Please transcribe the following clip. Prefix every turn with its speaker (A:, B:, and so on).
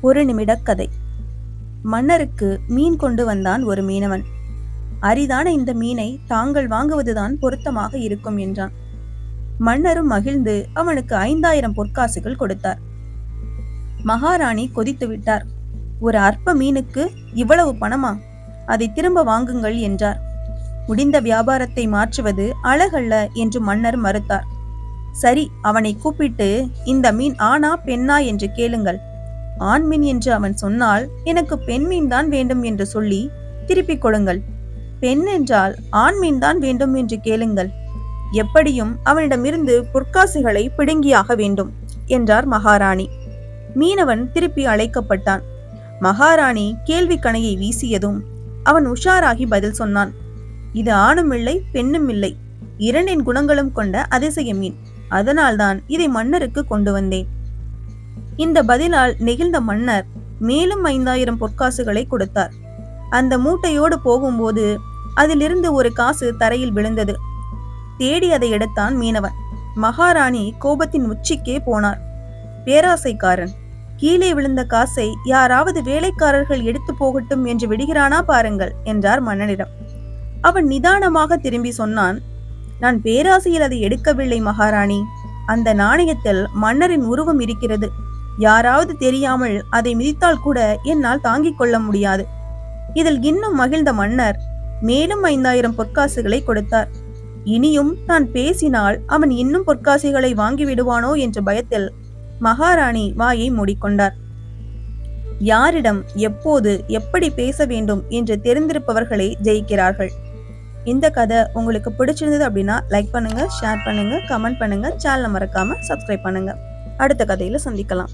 A: ஒரு நிமிட கதை. மன்னருக்கு மீன் கொண்டு வந்தான் ஒரு மீனவன். அரிதான இந்த மீனை தாங்கள் வாங்குவதுதான் பொருத்தமாக இருக்கும் என்றான். மன்னரும் மகிழ்ந்து அவனுக்கு ஐந்தாயிரம் பொற்காசுகள் கொடுத்தார். மகாராணி கொதித்து விட்டார். ஒரு அற்ப மீனுக்கு இவ்வளவு பணமா? அதை திரும்ப வாங்குங்கள் என்றார். முடிந்த வியாபாரத்தை மாற்றுவது அழகல்ல என்று மன்னர் மறுத்தார். சரி அவனை கூப்பிட்டு இந்த மீன் ஆனா பெண்ணா என்று கேளுங்கள். ஆண் மீன் என்று அவன் சொன்னால் எனக்கு பெண்மீன் தான் வேண்டும் என்று சொல்லி திருப்பிக் கொடுங்கள். பெண் என்றால் ஆண்மீன் தான் வேண்டும் என்று கேளுங்கள். எப்படியும் அவனிடமிருந்து பொற்காசுகளை பிடுங்கியாக வேண்டும் என்றார் மகாராணி. மீனவன் திருப்பி அழைக்கப்பட்டான். மகாராணி கேள்வி கணையை வீசியதும் அவன் உஷாராகி பதில் சொன்னான். இது ஆணும் இல்லை பெண்ணும் இல்லை. இரண்டின் குணங்களும் கொண்ட அதிசய மீன். அதனால்தான் இதை மன்னருக்கு கொண்டு வந்தேன். இந்த பதிலால் நெகிழ்ந்த மன்னர் மேலும் ஐந்தாயிரம் பொற்காசுகளை கொடுத்தார். அந்த மூட்டையோடு போகும்போது அதிலிருந்து ஒரு காசு தரையில் விழுந்தது. தேடி அதை எடுத்தான் மீனவன். மகாராணி கோபத்தின் உச்சிக்கே போனார். பேராசைக்காரன் கீழே விழுந்த காசை யாராவது வேலைக்காரர்கள் எடுத்து போகட்டும் என்று விடுகிறானா பாருங்கள் என்றார் மன்னனிடம். அவன் நிதானமாக திரும்பி சொன்னான் நான் பேராசையில் அதை எடுக்கவில்லை மகாராணி. அந்த நாணயத்தில் மன்னரின் உருவம் இருக்கிறது. யாராவது தெரியாமல் அதை மிதித்தால் கூட என்னால் தாங்கிக் கொள்ள முடியாது. இதில் இன்னும் மகிழ்ந்த மன்னர் மேலும் ஐந்தாயிரம் பொற்காசுகளை கொடுத்தார். இனியும் தான் பேசினால் அவன் இன்னும் பொற்காசுகளை வாங்கி விடுவானோ என்ற பயத்தில் மகாராணி வாயை மூடிக்கொண்டார். யாரிடம் எப்போது எப்படி பேச வேண்டும் என்று தெரிந்திருப்பவர்களை ஜெயிக்கிறார்கள். இந்த கதை உங்களுக்கு பிடிச்சிருந்தது அப்படின்னா லைக் பண்ணுங்க ஷேர் பண்ணுங்க கமெண்ட் பண்ணுங்க சேனலை மறக்காம சப்ஸ்கிரைப் பண்ணுங்க. அடுத்த கதையில சந்திக்கலாம்.